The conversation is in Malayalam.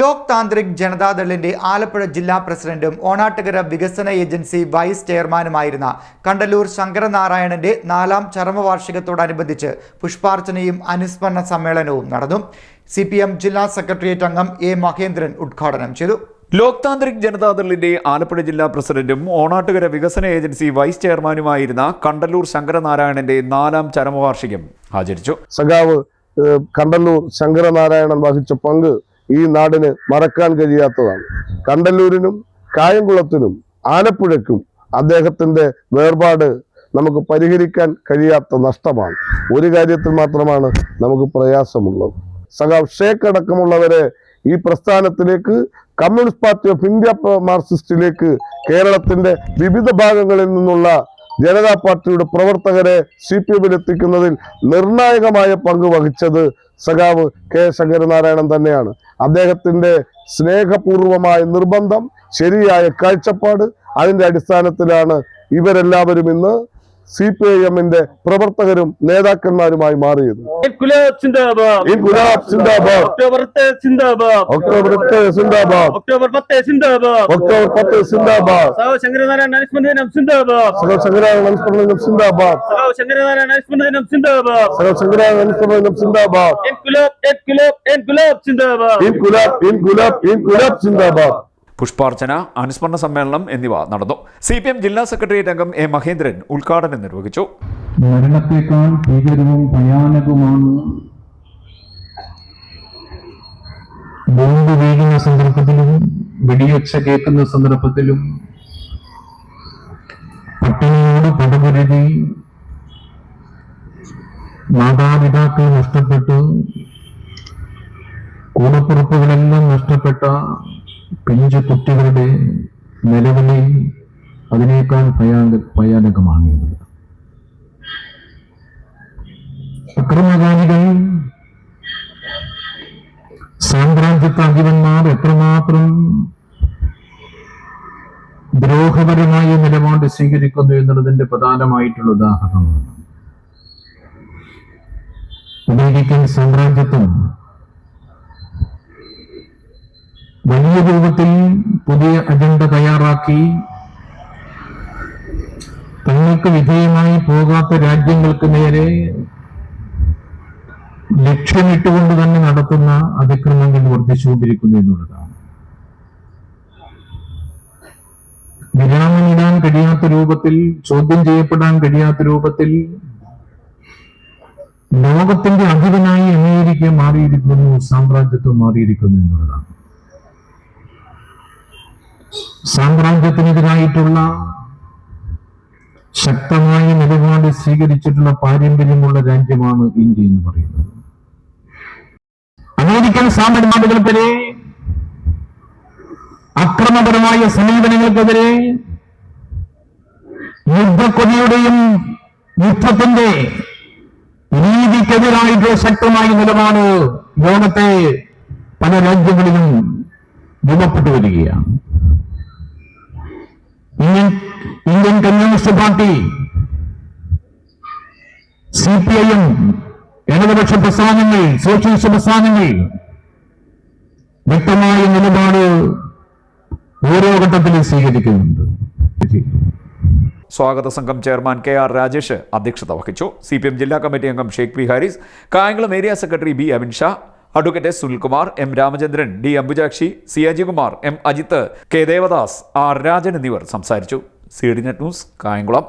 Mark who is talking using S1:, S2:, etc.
S1: ലോക് താന്ത്രിക് ജനതാദളിന്റെ ആലപ്പുഴ ജില്ലാ പ്രസിഡന്റും ഓണാട്ടുകര വികസന ഏജൻസി വൈസ് ചെയർമാനുമായിരുന്ന കണ്ടല്ലൂർ ശങ്കരനാരായണന്റെ നാലാം ചരമവാർഷികത്തോടനുബന്ധിച്ച് പുഷ്പാർച്ചനയും അനുസ്മരണ സമ്മേളനവും നടന്നു. സി ജില്ലാ സെക്രട്ടേറിയറ്റ് അംഗം എ മഹേന്ദ്രൻ ഉദ്ഘാടനം ചെയ്തു.
S2: ലോക് താന്ത്രിക് ജനതാദളിന്റെ ആലപ്പുഴ ജില്ലാ പ്രസിഡന്റും ഓണാട്ടുകര വികസന ഏജൻസി വൈസ് ചെയർമാനുമായിരുന്ന കണ്ടല്ലൂർ ശങ്കരനാരായണന്റെ നാലാം ചരമവാർഷികം ആചരിച്ചു.
S3: സഖാവ് കണ്ടല്ലൂർ ശങ്കരനാരായണൻ വഹിച്ച പങ്ക് ഈ നാടിന് മറക്കാൻ കഴിയാത്തതാണ്. കണ്ടല്ലൂരിനും കായംകുളത്തിനും ആലപ്പുഴയ്ക്കും അദ്ദേഹത്തിന്റെ വേർപാട് നമുക്ക് പരിഹരിക്കാൻ കഴിയാത്ത നഷ്ടമാണ്. ഒരു കാര്യത്തിൽ മാത്രമാണ് നമുക്ക് പ്രയാസമുള്ളത്. സഖാവ് ഷേഖ് അടക്കമുള്ളവരെ ഈ പ്രസ്ഥാനത്തിലേക്ക് കമ്മ്യൂണിസ്റ്റ് പാർട്ടി ഓഫ് ഇന്ത്യ മാർക്സിസ്റ്റിലേക്ക് കേരളത്തിന്റെ വിവിധ ഭാഗങ്ങളിൽ നിന്നുള്ള ജനതാ പാർട്ടിയുടെ പ്രവർത്തകരെ സി പി എമ്മിൽ എത്തിക്കുന്നതിൽ നിർണായകമായ പങ്ക് വഹിച്ചത് സഖാവ് കെ ശങ്കരനാരായണൻ തന്നെയാണ്. അദ്ദേഹത്തിന്റെ സ്നേഹപൂർവമായ നിർബന്ധം ശരിയായ കാഴ്ചപ്പാട് അതിന്റെ അടിസ്ഥാനത്തിലാണ് ഇവരെല്ലാവരും ഇന്ന് സി പി ഐ എമ്മിന്റെ പ്രവർത്തകരും നേതാക്കന്മാരുമായി മാറിയത്.
S4: ഒക്ടോബർ പത്ത് സിന്ദാബാദ്.
S3: സിന്ദാബാദ്.
S4: സിന്ദാബാദ്. സഹോ ശങ്കരനാരായണ അനുസ്മരണ സിന്ദാബാദ്.
S3: അനുസ്മരണം സിന്ദാബാദ്.
S4: സിന്ദാബാദ്. ഇൻകുലാബ് സിന്ദാബാദ്.
S3: ഇൻകുലാബ് ഇൻകുലാബ് ഇൻകുലാബ് സിന്ദാബാദ്.
S2: പുഷ്പാർച്ചന അനുസ്മരണ സമ്മേളനം എന്നിവ നടന്നു. സി പി എം ജില്ലാ സെക്രട്ടേറിയറ്റ് അംഗം എ മഹേന്ദ്രൻ ഉദ്ഘാടനം നിർവഹിച്ചു.
S5: മരണത്തെക്കാൾ ഭീകരവും ഭയാനകവുമാണ് ബോംബ് വീഴുന്ന സന്ദർഭത്തിലും വെടിയൊച്ച കേൾക്കുന്ന സന്ദർഭത്തിലും പട്ടിണിയോട് പടപൊരുതി മാതാപിതാക്കൾ നഷ്ടപ്പെട്ടു കൂടപ്പുറപ്പുകളെല്ലാം നഷ്ടപ്പെട്ട പിഞ്ചു കുട്ടികളുടെ നിലവിളി അതിനേക്കാൾ ഭയാനക ഭയാനകമാണ് അക്രമകാരികൾ സാമ്രാജ്യത്താധിപന്മാർ എത്രമാത്രം ദ്രോഹപരമായ നിലപാട് സ്വീകരിക്കുന്നു എന്നുള്ളതിന്റെ പ്രധാനമായിട്ടുള്ള ഉദാഹരണമാണ് അമേരിക്കൻ സാമ്രാജ്യത്വം വലിയ രൂപത്തിൽ പുതിയ അജണ്ട തയ്യാറാക്കി. തങ്ങൾക്ക് വിധേയമായി പോകാത്ത രാജ്യങ്ങൾക്ക് നേരെ ലക്ഷ്യമിട്ടുകൊണ്ട് തന്നെ നടത്തുന്ന അതിക്രമങ്ങൾ വർദ്ധിച്ചുകൊണ്ടിരിക്കുന്നു എന്നുള്ളതാണ്. വിരാമമിടാൻ കഴിയാത്ത രൂപത്തിൽ ചോദ്യം ചെയ്യപ്പെടാൻ കഴിയാത്ത രൂപത്തിൽ ലോകത്തിന്റെ അധിപനായി അമേരിക്ക മാറിയിരിക്കുന്നു സാമ്രാജ്യത്വം മാറിയിരിക്കുന്നു എന്നുള്ളതാണ്. സാമ്രാജ്യത്തിനെതിരായിട്ടുള്ള ശക്തമായ നിലപാട് സ്വീകരിച്ചിട്ടുള്ള പാരമ്പര്യമുള്ള രാജ്യമാണ് ഇന്ത്യ എന്ന് പറയുന്നത്. അമേരിക്കൻ സാമ്രാജ്യങ്ങൾക്കെതിരെ അക്രമപരമായ സമീപനങ്ങൾക്കെതിരെ യുദ്ധക്കൊതിയുടെയും യുദ്ധത്തിന്റെ നീതിക്കെതിരായിട്ടുള്ള ശക്തമായ നിലപാട് ലോകത്തെ പല രാജ്യങ്ങളിലും രൂപപ്പെട്ടു വരികയാണ്. Indian Indian communist party C P I M ഇടതുപക്ഷ പ്രസ്ഥാനങ്ങൾ സോഷ്യലിസ്റ്റ് പ്രസ്ഥാനങ്ങൾ വ്യക്തമായ നിലപാട് ഓരോ ഘട്ടത്തിലും സ്വീകരിക്കുന്നുണ്ട്.
S2: സ്വാഗത സംഘം ചെയർമാൻ കെ ആർ രാജേഷ് അധ്യക്ഷത വഹിച്ചു. സി പി എം ജില്ലാ കമ്മിറ്റി അംഗം Sheikh P Haris Kayamkulam area secretary B Amin Shah advocate S Sunilkumar M Ramachandran D Ambujakshi C Ajikumar M Ajith K Devadas R Rajan എന്നിവർ സംസാരിച്ചു. C D net news Kayamkulam.